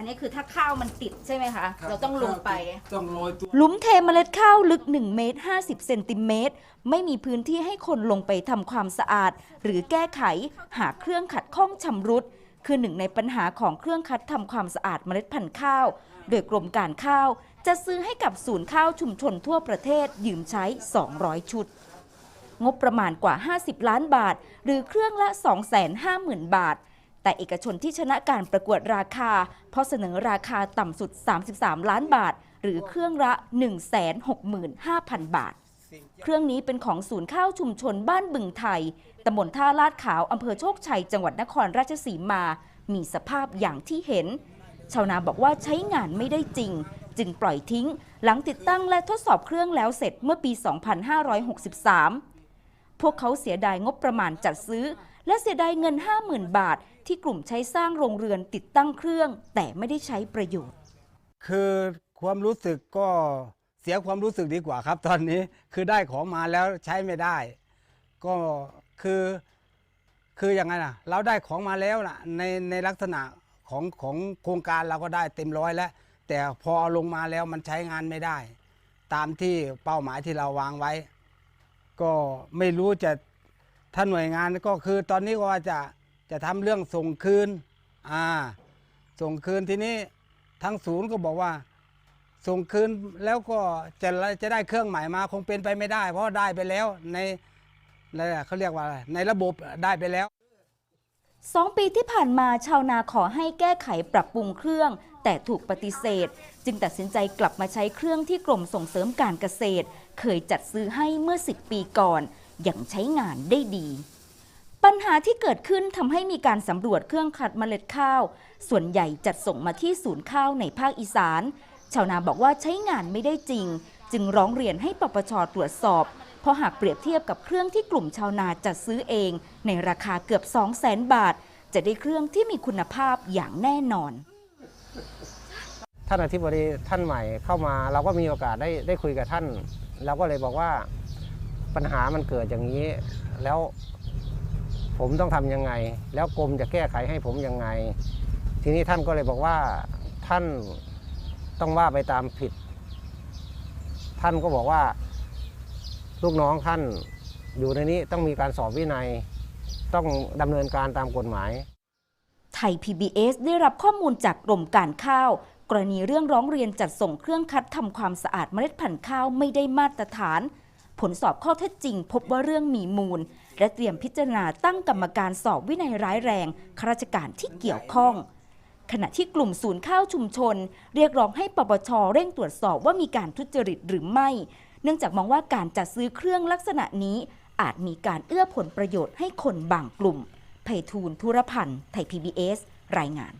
อันนี้คือถ้าข้าวมันติดใช่ไหมคะเราต้องลงไป ต้องโรยตัวหลุมเทเมล็ดข้าวลึก 1 เมตร 50 เซนติเมตร ไม่มีพื้นที่ให้คนลงไปทำความสะอาด หรือแก้ไข หาเครื่องขัดข้องชำรุด คือหนึ่งในปัญหาของเครื่องคัดทำความสะอาดเมล็ดพันธุ์ข้าว โดยกรมการข้าว จะซื้อให้กับศูนย์ข้าวชุมชนทั่วประเทศยืมใช้ 200 ชุด งบประมาณกว่า 50 ล้านบาท หรือเครื่องละ 250,000 บาท แต่เอกชนที่ชนะการประกวดราคา เพราะเสนอราคาต่ำสุด 33 ล้านบาท หรือเครื่องละ 165,000 บาท เครื่องนี้เป็นของศูนย์ข้าวชุมชนบ้านบึงไทยตำบลท่าลาดขาวอำเภอโชคชัย จังหวัดนครราชสีมา มีสภาพอย่างที่เห็น ชาวนาบอกว่าใช้งานไม่ได้จริง จึงปล่อยทิ้ง หลังติดตั้งและทดสอบเครื่องแล้วเสร็จเมื่อปี 2563 พวกเขาเสียดายงบประมาณจัดซื้อ และเสียดายเงิน 50,000 บาท ที่กลุ่มใช้สร้างโรงเรือนติดตั้งเครื่อง แต่ไม่ได้ใช้ประโยชน์ คือความรู้สึกก็เสียความรู้สึกดีกว่าครับ ตอนนี้คือได้ของมาแล้วใช้ไม่ได้ ก็คือคืออย่างไงนะเราได้ของมาแล้วนะในในลักษณะของของโครงการเราก็ได้เต็มร้อยแล้ว แต่พอเอาลงมาแล้วมันใช้งานไม่ได้ ตามที่เป้าหมายที่เราวางไว้ ก็ไม่รู้จะ ถ้าหน่วยงานก็คือตอนนี้ก็ว่าจะจะทำเรื่องส่งคืนอ่าส่งคืนทีนี้ทั้งศูนย์ก็บอกว่า ส่งคืนแล้วก็จะจะได้เครื่องใหม่มาคงเป็นไปไม่ได้ เพราะได้ไปแล้วในในเขาเรียกว่าอะไรในระบบได้ไปแล้วสองปีที่ผ่านมาชาวนาขอให้แก้ไขปรับปรุงเครื่อง แต่ถูกปฏิเสธ จึงตัดสินใจกลับมาใช้เครื่องที่กรมส่งเสริมการเกษตร เคยจัดซื้อให้เมื่อ 10 ปีก่อน อยังใช้งานได้ดี ปัญหาที่เกิดขึ้นทำให้มีการสำรวจเครื่องคัดเมล็ดข้าว ส่วนใหญ่จัดส่งมาที่ศูนย์ข้าวในภาคอีสาน ชาวนาบอกว่าใช้งานไม่ได้จริง จึงร้องเรียนให้ปปชตรวจสอบ เพราะหากเปรียบเทียบกับเครื่องที่กลุ่มชาวนาจัดซื้อเอง ในราคาเกือบ 2 0 0 0 0 0 บาท จะได้เครื่องที่มีคุณภาพอย่างแน่นอนท่านอธิบดีท่านใหม่เข้ามา เราก็มีโอกาสได้ได้คุยกับท่าน เราก็เลยบอกว่า ปัญหามันเกิดอย่างนี้ แล้วผมต้องทำยังไง แล้วกรมจะแก้ไขให้ผมยังไง ทีนี้ท่านก็เลยบอกว่าท่านต้องว่าไปตามผิด ท่านก็บอกว่า ลูกน้องท่านอยู่ในนี้ต้องมีการสอบวินัย ต้องดำเนินการตามกฎหมาย ไทย PBS ได้รับข้อมูลจากกรมการข้าว กรณีเรื่องร้องเรียนจัดส่งเครื่องคัดทำความสะอาดเมล็ดพันธุ์ข้าวไม่ได้มาตรฐาน ผลสอบข้อเท็จจริง พบว่าเรื่องมีมูล และเตรียมพิจารณาตั้งกรรมการสอบวินัยร้ายแรงข้าราชการที่เกี่ยวข้อง ขณะที่กลุ่มศูนย์ข้าวชุมชน เรียกร้องให้ปปชเร่งตรวจสอบว่ามีการทุจริตหรือไม่ เนื่องจากมองว่าการจัดซื้อเครื่องลักษณะนี้ อาจมีการเอื้อผลประโยชน์ให้คนบางกลุ่มไพฑูรย์ธุรพันธ์ไทย PBS รายงาน